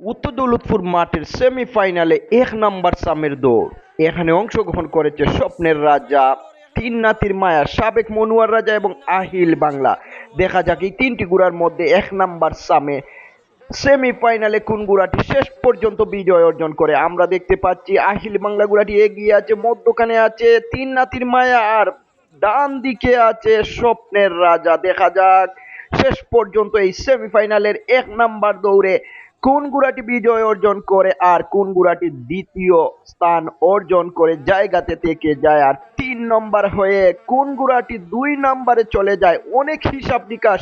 উত্তর দৌলতপুর মাঠের সেমিফাইনালে এক নাম্বার সামের দৌড়। এখানে অংশগ্রহণ করেছে স্বপ্নের রাজা, তিন নাতির মায়া, সাবেক মনুয়ার রাজা এবং আহিল বাংলা। দেখা যাক এই তিনটি গুড়ার মধ্যে এক নাম্বার সামে সেমিফাইনালে কোন গুড়াটি শেষ পর্যন্ত বিজয় অর্জন করে। আমরা দেখতে পাচ্ছি আহিল বাংলা গুড়াটি এগিয়ে আছে, মধ্যখানে আছে তিন নাতির মায়া আর ডান দিকে আছে স্বপ্নের রাজা। দেখা যাক শেষ পর্যন্ত এই সেমিফাইনালের এক নাম্বার দৌড়ে কোন গুড়াটি বিজয় অর্জন করে আর কোন গুড়াটি দ্বিতীয় স্থান অর্জন করে জায়গাতে থেকে যায় আর তিন নম্বর হয়ে কোন গুড়াটি দুই নম্বরে চলে যায়, অনেক হিসাব নিকাশ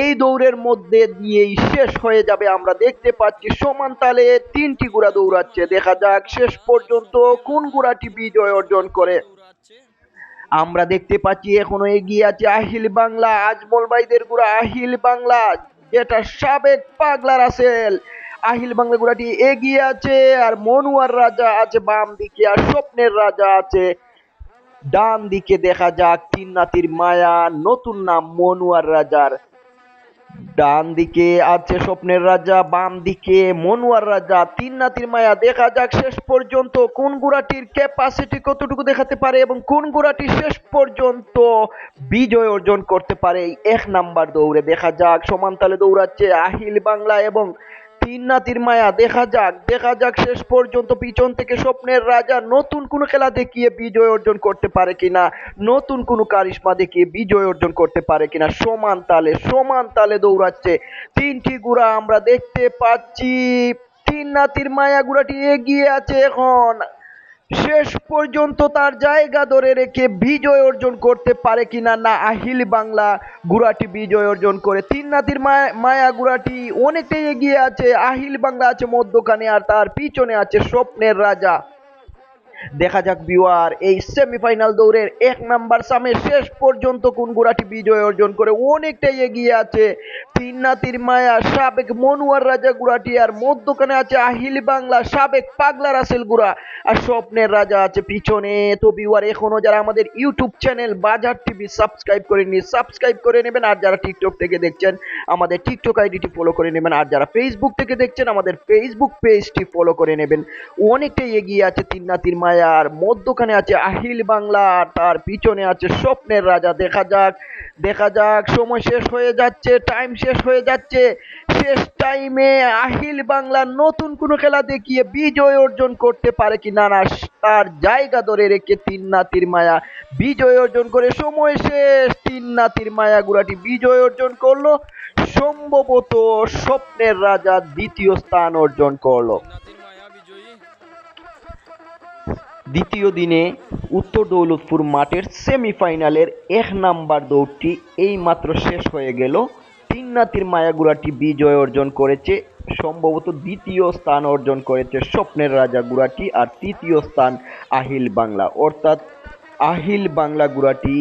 এই দৌড়ের মধ্যে দিয়েই শেষ হয়ে যাবে। আমরা দেখতে পাচ্ছি সমান তালে তিনটি গুড়া দৌড়াচ্ছে। দেখা যাক শেষ পর্যন্ত কোন গুড়াটি বিজয় অর্জন করে। আমরা দেখতে পাচ্ছি এখনও এগিয়ে আছে আহিল বাংলা, আজমল ভাইদের গুড়া আহিল বাংলা। যেটা সাবেক পাগলার রাসেল আহিল বাংলা গুড়াটি এগিয়ে আছে আর মনুয়ার রাজা আছে, বাম দিকে আর স্বপ্নের রাজা আছে। ডান দিকে দেখা যাক তিন নাতির মায়া, নতুন নাম মনুয়ার রাজার। ডান দিকে আছে স্বপ্নের রাজা, বাম দিকে মনুয়ার রাজা। তিন নাতির মায়া, দেখা যাক শেষ পর্যন্ত কোন গুড়াটির ক্যাপাসিটি কতটুকু দেখাতে পারে এবং কোন গুড়াটি শেষ পর্যন্ত বিজয় অর্জন করতে পারে। এক নাম্বার দৌড়ে দেখা যাক, সমান তালে দৌড়াচ্ছে আহিল বাংলা এবং তিন নাতির মায়া, দেখা যাক দেখা যাক শেষ পর্যন্ত পিছন থেকে স্বপ্নের রাজা নতুন কোনো খেলা দেখিয়ে বিজয় অর্জন করতে পারে কিনা, নতুন কোনো কারিশ্মা দেখিয়ে বিজয় অর্জন করতে পারে কিনা, সমান তালে সমান তালে দৌড়াচ্ছে। তিনটি গুড়া আমরা দেখতে পাচ্ছি। তিন নাতির মায়া গুড়াটি এগিয়ে আছে এখন। শেষ পর্যন্ত তার জায়গা ধরে রেখে বিজয় অর্জন করতে পারে কিনা না, আহিল বাংলা গুড়াটি বিজয় অর্জন করে। তিন নাতির মায়া মায়া গুড়াটি অনেকটাই এগিয়ে আছে, আহিল বাংলা আছে মধ্যখানে আর তার পিছনে আছে স্বপ্নের রাজা। দেখা যাক বিওয়ার এই সেমিফাইনাল দৌড়ের এক নাম্বার সামে শেষ পর্যন্ত কোন গুড়াটি বিজয় অর্জন করে? অনেকটাই এগিয়ে আছে। তিন নাতির মায়া, সাবেক মনুয়ার রাজা গুড়াটি, আর মধ্যখানে আছে আহিল বাংলা, সাবেক পাগলা রাসেল গুড়া, আর স্বপ্নের রাজা আছে পিছনে। তো বিওয়ার এখনও যারা আমাদের YouTube channel Bazar TV subscribe করেননি, সাবস্ক্রাইব করে নেবেন। আর যারা টিকটক থেকে দেখছেন, আমাদের টিকটক আইডিটি ফলো করে নেবেন। আর যারা ফেসবুক থেকে দেখছেন, আমাদের ফেসবুক পেজটি ফলো করে নেবেন। অনেকটাই এগিয়ে আছে তিন নাতির মায়ার মধ্যখানে আছে আহিল বাংলা তার পিছনে আছে স্বপ্নের রাজা। দেখা যাক দেখা যাক, সময় শেষ হয়ে যাচ্ছে টাইম শেষ হয়ে যাচ্ছে। শেষ টাইমে আহিল বাংলা নতুন কোনো খেলা দেখিয়ে বিজয় অর্জন করতে পারে কি না না, তার জায়গা ধরে রেখে তিন নাতির মায়া। বিজয় অর্জন করে সময় শেষ, তিন নাতির মায়া গুড়াটি বিজয় অর্জন করল। সম্ভবত স্বপ্নের রাজা দ্বিতীয় স্থান অর্জন করল। দ্বিতীয় দিনে উত্তর দৌলতপুর মাঠের সেমিফাইনালের এক নাম্বার দৌড়টি এইমাত্র শেষ হয়ে গেল। তিন নাতির মায়াগুড়াটি বিজয় অর্জন করেছে, সম্ভবত দ্বিতীয় স্থান অর্জন করেছে স্বপ্নের রাজা গুড়াটি আর তৃতীয় স্থান আহিল বাংলা। অর্থাৎ আহিল বাংলা গুড়াটি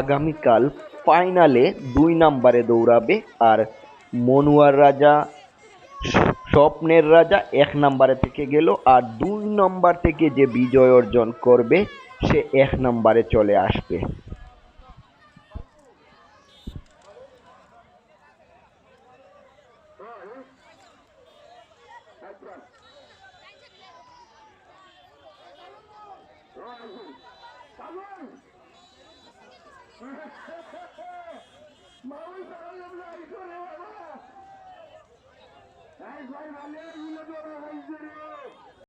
আগামীকাল ফাইনালে দুই নাম্বারে দৌড়াবে আর মনুয়ার রাজা, স্বপ্নের রাজা এক নাম্বারে থেকে গেল আর দুই নম্বর থেকে যে বিজয় অর্জন করবে সে এক নম্বরে চলে আসবে ভাই ভালো